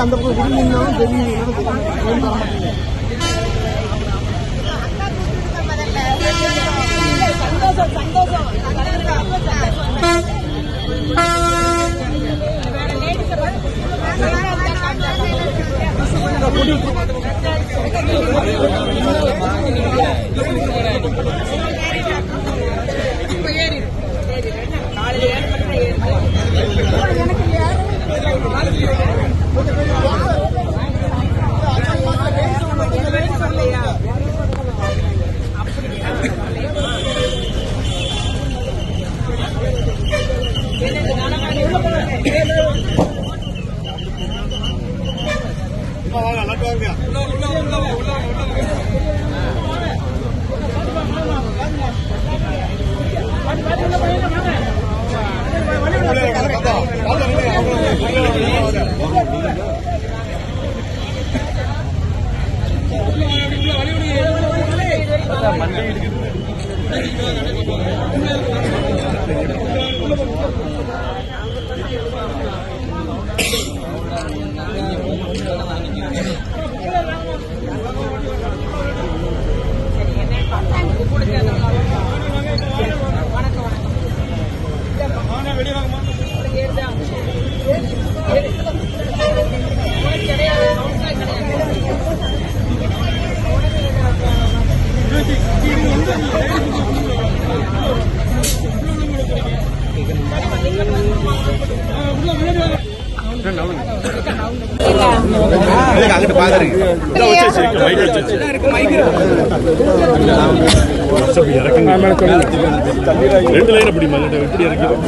அந்த பக்கம் நின்னாலும் சந்தோஷம் சந்தோஷம் நின்னாலும் தெரியும் ஏன் தர மாட்டீங்க அங்கிட்டு ரெண்டு லைன் அப்படி எப்படி இறக்கிறோம்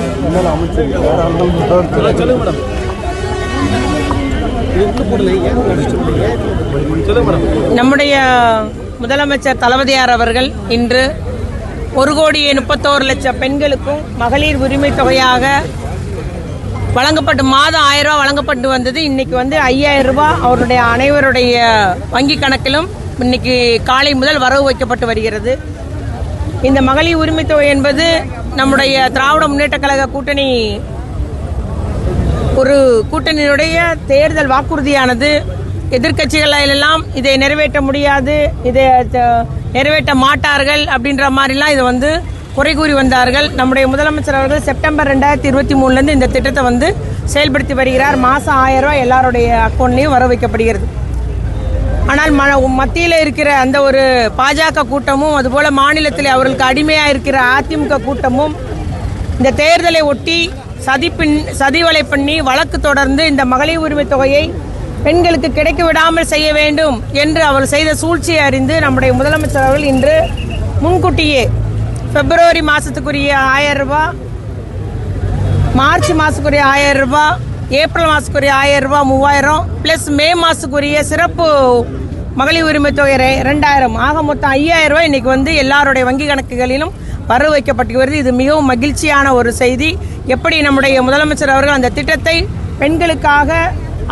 நம்முடைய முதலமைச்சர் தளபதியார் அவர்கள் இன்று ஒரு கோடியே முப்பத்தோரு லட்சம் பெண்களுக்கும் மகளிர் உரிமை தொகையாக வழங்கப்பட்டு மாதம் ஆயிரம் ரூபாய் வழங்கப்பட்டு வந்தது. இன்னைக்கு வந்து ஐயாயிரம் ரூபாய் அவருடைய அனைவருடைய வங்கி கணக்கிலும் இன்னைக்கு காலை முதல் வரவு வைக்கப்பட்டு வருகிறது. இந்த மகளிர் உரிமை தொகை என்பது நம்முடைய திராவிட முன்னேற்ற கழக கூட்டணி ஒரு கூட்டணியினுடைய தேர்தல் வாக்குறுதியானது. எதிர்க்கட்சிகள் எல்லாம் இதை நிறைவேற்ற முடியாது இதை த- நிறைவேற்ற மாட்டார்கள் அப்படின்ற மாதிரிலாம் இதை வந்து குறை கூறி வந்தார்கள். நம்முடைய முதலமைச்சர் அவர்கள் செப்டம்பர் ரெண்டாயிரத்தி இருபத்தி மூணுலேருந்து இந்த திட்டத்தை வந்து செயல்படுத்தி வருகிறார். மாதம் ஆயிரம் ரூபாய் எல்லாருடைய அக்கௌண்ட்லையும் வர வைக்கப்படுகிறது. ஆனால் ம மத்தியில் இருக்கிற அந்த ஒரு பாஜக கூட்டமும் அதுபோல் மாநிலத்தில் அவர்களுக்கு அடிமையாக இருக்கிற அதிமுக கூட்டமும் இந்த தேர்தலை ஒட்டி சதி பின் சதிவலை பண்ணி வழக்கு தொடர்ந்து இந்த மகளிர் உரிமை தொகையை பெண்களுக்கு கிடைக்க விடாமல் செய்ய வேண்டும் என்று அவர் செய்த சூழ்ச்சியை அறிந்து நம்முடைய முதலமைச்சர் அவர்கள் இன்று முன்கூட்டியே பிப்ரவரி மாதத்துக்குரிய ஆயிரம் ரூபாய் மார்ச் மாதத்துக்குரிய ஆயிரம் ரூபாய் ஏப்ரல் மாதத்துக்குரிய ஆயிரம் ரூபாய் மூவாயிரம் ப்ளஸ் மே மாதத்துக்குரிய சிறப்பு மகளிர் உரிமை தொகை ரெண்டாயிரம். ஆக மொத்தம் ஐயாயிரம் ரூபாய் இன்னைக்கு வந்து எல்லாருடைய வங்கி கணக்குகளிலும் வரவு வைக்கப்பட்டு வருது இது மிகவும் மகிழ்ச்சியான ஒரு செய்தி. எப்படி நம்முடைய முதலமைச்சர் அவர்கள் அந்த திட்டத்தை பெண்களுக்காக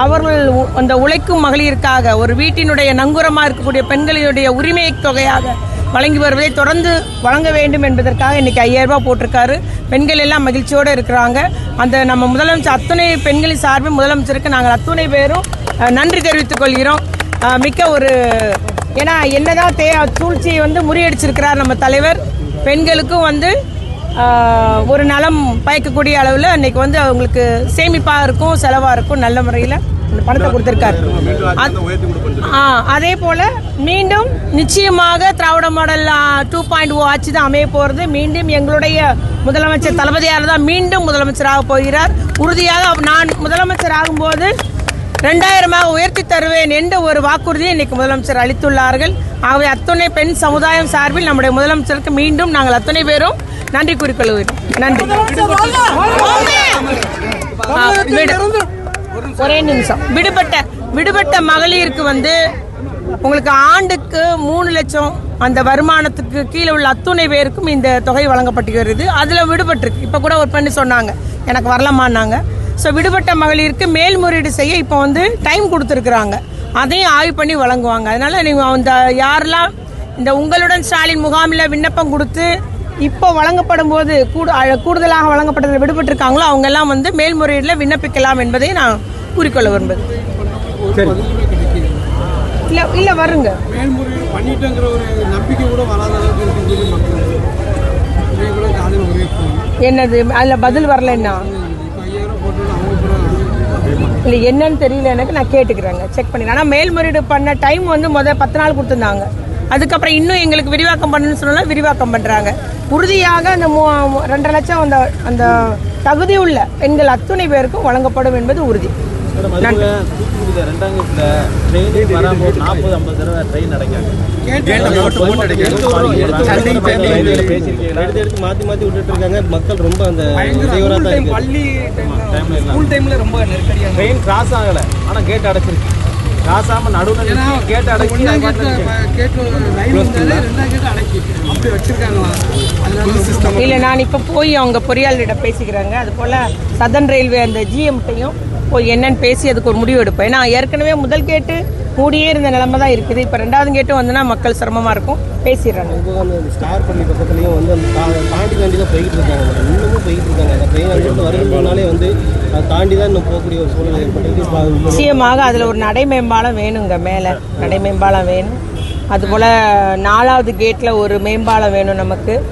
அவர்கள் அந்த உழைக்கும் மகளிருக்காக ஒரு வீட்டினுடைய நங்குரமாக இருக்கக்கூடிய பெண்களினுடைய உரிமை தொகையாக வழங்கி வருவதை தொடர்ந்து வழங்க வேண்டும் என்பதற்காக இன்னைக்கு ஐயாயிரம் ரூபாய் போட்டிருக்காரு. பெண்கள் எல்லாம் மகிழ்ச்சியோடு இருக்கிறாங்க. அந்த நம்ம முதலமைச்சர் அத்துணை பெண்களின் சார்பில் முதலமைச்சருக்கு நாங்கள் அத்துணை பேரும் நன்றி தெரிவித்துக் கொள்கிறோம். மிக்க ஒரு ஏன்னா என்னதான் தே சூழ்ச்சியை வந்து முறியடிச்சிருக்கிறார் நம்ம தலைவர். பெண்களுக்கும் வந்து ஒரு நலம் பயக்கக்கூடிய அளவில் இன்னைக்கு வந்து அவங்களுக்கு சேமிப்பாக இருக்கும் செலவாக இருக்கும் நல்ல முறையில் பணத்தை கொடுத்துருக்காரு. ஆ அதே போல மீண்டும் நிச்சயமாக Dravida model two point O ஆட்சி தான் அமைய போகிறது மீண்டும் எங்களுடைய முதலமைச்சர் தளபதியார் தான் மீண்டும் முதலமைச்சராக போகிறார். உறுதியாக அவர் நான் முதலமைச்சர் ஆகும்போது ரெண்டாயிரமாக உயர்த்தி தருவேன் என்ற ஒரு வாக்குறுதியை இன்னைக்கு முதலமைச்சர் அளித்துள்ளார்கள். ஆகவே அத்துணை பெண் சமுதாயம் சார்பில் நம்முடைய முதலமைச்சருக்கு மீண்டும் நாங்கள் அத்தனை பேரும் நன்றி கூறிக்கொள்கிறோம். நன்றி. ஒரே நிமிஷம். விடுபட்ட விடுபட்ட மகளிருக்கு வந்து உங்களுக்கு ஆண்டுக்கு மூணு லட்சம் அந்த வருமானத்துக்கு கீழே உள்ள அத்துணை பேருக்கும் இந்த தொகை வழங்கப்பட்டு வருது அதில் விடுபட்டிருக்கு. இப்போ கூட ஒரு பெண்ணு சொன்னாங்க. எனக்கு வரலாமான்னாங்க. ஸோ விடுபட்ட மகளிருக்கு மேல்முறையீடு செய்ய இப்போ வந்து டைம் கொடுத்துருக்குறாங்க. அதையும் ஆய்வு பண்ணி வழங்குவாங்க. அதனால நீங்கள் அந்த யாரெல்லாம் இந்த உங்களுடன் ஸ்டாலின் முகாமில் விண்ணப்பம் கொடுத்து இப்போ வழங்கப்படும் போது கூடுதலாக வழங்கப்பட்டதில் விடுபட்டிருக்காங்களோ அவங்க எல்லாம் வந்து மேல்முறையீட்டில் விண்ணப்பிக்கலாம் என்பதை நான் கூறிக்கொள்ள கிடைக்குது இல்ல இல்ல வருங்க. என்னது? அதுல பதில் வரலன்னா இப்போ ஐயாயிரம் போட்டு அவங்க கூட இல்லை என்னன்னு தெரியல எனக்கு நான் கேட்டுக்கிறேங்க. செக் பண்ணிடுறேன் ஆனால் மேல்முறையீடு பண்ண டைம் வந்து முதல் பத்து நாள் கொடுத்துருந்தாங்க. அதுக்கப்புறம் இன்னும் எங்களுக்கு விரிவாக்கம் பண்ணணும்னு சொன்னாலும் விரிவாக்கம் பண்ணுறாங்க உறுதியாக அந்த மூ- ரெண்டரை லட்சம் அந்த அந்த தகுதி உள்ள பெண்கள் அத்துணை பேருக்கும் வழங்கப்படும் என்பது உறுதி. மாற்றி மாற்றி விட்டுட்டு இருக்காங்க. மக்கள் ரொம்ப அந்த ட்ரெயின் கிராஸ் ஆகலை. ஆனால் கேட் அடைச்சிருக்கு. கிராஸ் ஆகாமல் நடுவில் கேட் அடைச்சி கேட்டு இல்ல நான் இப்ப போய் அவங்க பொறியாளரிடம் பேசிக்கிறாங்க. அது போல சதன் ரயில்வே அந்த ஜிஎம்ட்டையும் போய் என்னன்னு பேசி அதுக்கு ஒரு முடிவு எடுப்பேன். ஏன்னா ஏற்கனவே முதல் கேட்டு மூடியே இருந்த நிலைமை தான் இருக்குது. இப்ப ரெண்டாவது கேட்டு வந்துன்னா மக்கள் சிரமமா இருக்கும். பேசிடுறாங்க ஸ்டார் பள்ளி பக்கத்துலேயும் வந்து அந்த தா- தாண்டி தாண்டி தான் போய்கிட்டு இருக்காங்க. மேடம். இன்னமும் போய்கிட்டு இருக்காங்க. அந்த ட்ரெயின் அங்கிருந்து வருகிறதுனாலே வந்து அதை தாண்டி தான் இன்னும் போகக்கூடிய ஒரு சூழ்நிலை ஏற்பட்டு இப்போ அது நிச்சயமாக அதில் ஒரு நடை மேம்பாலம் வேணுங்க மேலே. நடை மேம்பாலம் வேணும். அதுபோல் நாலாவது கேட்டில் ஒரு மேம்பாலம் வேணும் நமக்கு.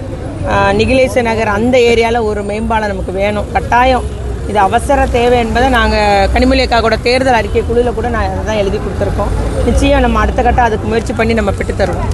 நிகிலேச நகர் அந்த ஏரியாவில் ஒரு மேம்பாலம் நமக்கு வேணும். கட்டாயம். இது அவசர தேவை என்பதை நாங்கள் கனிமொழியக்காவோட தேர்தல் அறிக்கை குழுவில் கூட நான் அதை தான் எழுதி கொடுத்துருக்கோம். நிச்சயம் நம்ம அடுத்த கட்டம் அதுக்கு முயற்சி பண்ணி நம்ம பெற்று தருவோம்.